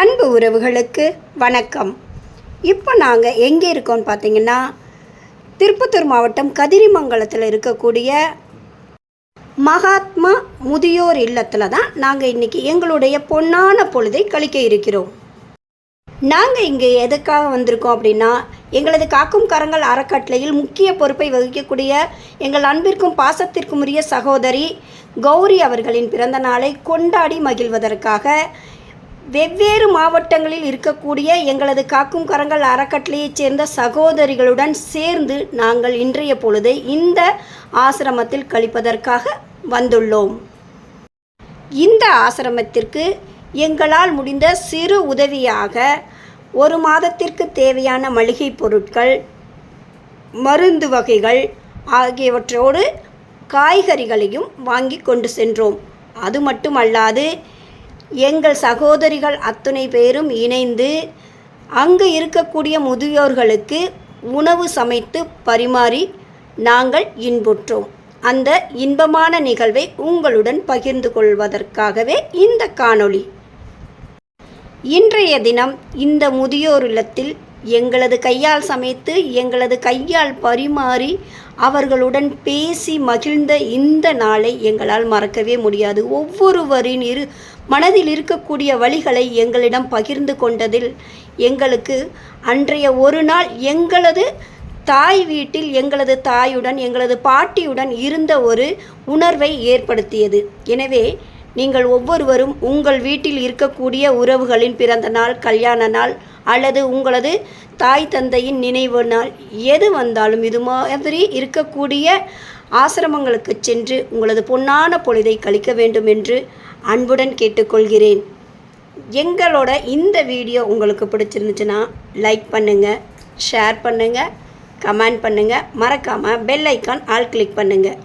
அன்பு உறவுகளுக்கு வணக்கம். இப்போ நாங்கள் எங்கே இருக்கோம்னு பார்த்தீங்கன்னா திருப்பத்தூர் மாவட்டம் கதிரிமங்கலத்தில் இருக்கக்கூடிய மகாத்மா முதியோர் இல்லத்தில் தான் நாங்கள் இன்றைக்கி எங்களுடைய பொன்னான பொழுதை கழிக்க இருக்கிறோம். நாங்கள் இங்கே எதுக்காக வந்திருக்கோம் அப்படின்னா எங்களது காக்கும் கரங்கள் அறக்கட்டளையில் முக்கிய பொறுப்பை வகிக்கக்கூடிய எங்கள் அன்பிற்கும் பாசத்திற்கும் உரிய சகோதரி கௌரி அவர்களின் பிறந்த நாளை கொண்டாடி மகிழ்வதற்காக வெவ்வேறு மாவட்டங்களில் இருக்கக்கூடிய எங்களது காக்கும் கரங்கள் அறக்கட்டளையைச் சேர்ந்த சகோதரிகளுடன் சேர்ந்து நாங்கள் இன்றைய பொழுதை இந்த ஆசிரமத்தில் கழிப்பதற்காக வந்துள்ளோம். இந்த ஆசிரமத்திற்கு எங்களால் முடிந்த சிறு உதவியாக ஒரு மாதத்திற்கு தேவையான மளிகை பொருட்கள் மருந்து வகைகள் ஆகியவற்றோடு காய்கறிகளையும் வாங்கி கொண்டு சென்றோம். அது மட்டுமல்லாது எங்கள் சகோதரிகள் அத்துணை பேரும் இணைந்து அங்கு இருக்கக்கூடிய முதியோர்களுக்கு உணவு சமைத்து பரிமாறி நாங்கள் இன்புற்றோம். அந்த இன்பமான நிகழ்வை உங்களுடன் பகிர்ந்து கொள்வதற்காகவே இந்த காணொளி. இன்றைய தினம் இந்த முதியோர் இல்லத்தில் எங்களது கையால் சமைத்து எங்களது கையால் பரிமாறி அவர்களுடன் பேசி மகிழ்ந்த இந்த நாளை எங்களால் மறக்கவே முடியாது. ஒவ்வொருவரின் இரு மனதில் இருக்கக்கூடிய வழிகளை எங்களிடம் பகிர்ந்து கொண்டதில் எங்களுக்கு அன்றைய ஒரு நாள் எங்களது தாய் வீட்டில் எங்களது தாயுடன் எங்களது பாட்டியுடன் இருந்த ஒரு உணர்வை ஏற்படுத்தியது. எனவே நீங்கள் ஒவ்வொருவரும் உங்கள் வீட்டில் இருக்கக்கூடிய உறவுகளின் பிறந்த நாள் கல்யாண நாள் அல்லது உங்களது தாய் தந்தையின் நினைவு நாள் எது வந்தாலும் இது மாதிரி இருக்கக்கூடிய ஆசிரமங்களுக்கு சென்று உங்களது பொன்னான பொழுதை கழிக்க வேண்டும் என்று அன்புடன் கேட்டுக்கொள்கிறேன். எங்களோட இந்த வீடியோ உங்களுக்கு பிடிச்சிருந்துச்சுன்னா லைக் பண்ணுங்கள் ஷேர் பண்ணுங்கள் கமெண்ட் பண்ணுங்கள் மறக்காமல் பெல் ஐக்கான் ஆல் கிளிக் பண்ணுங்கள்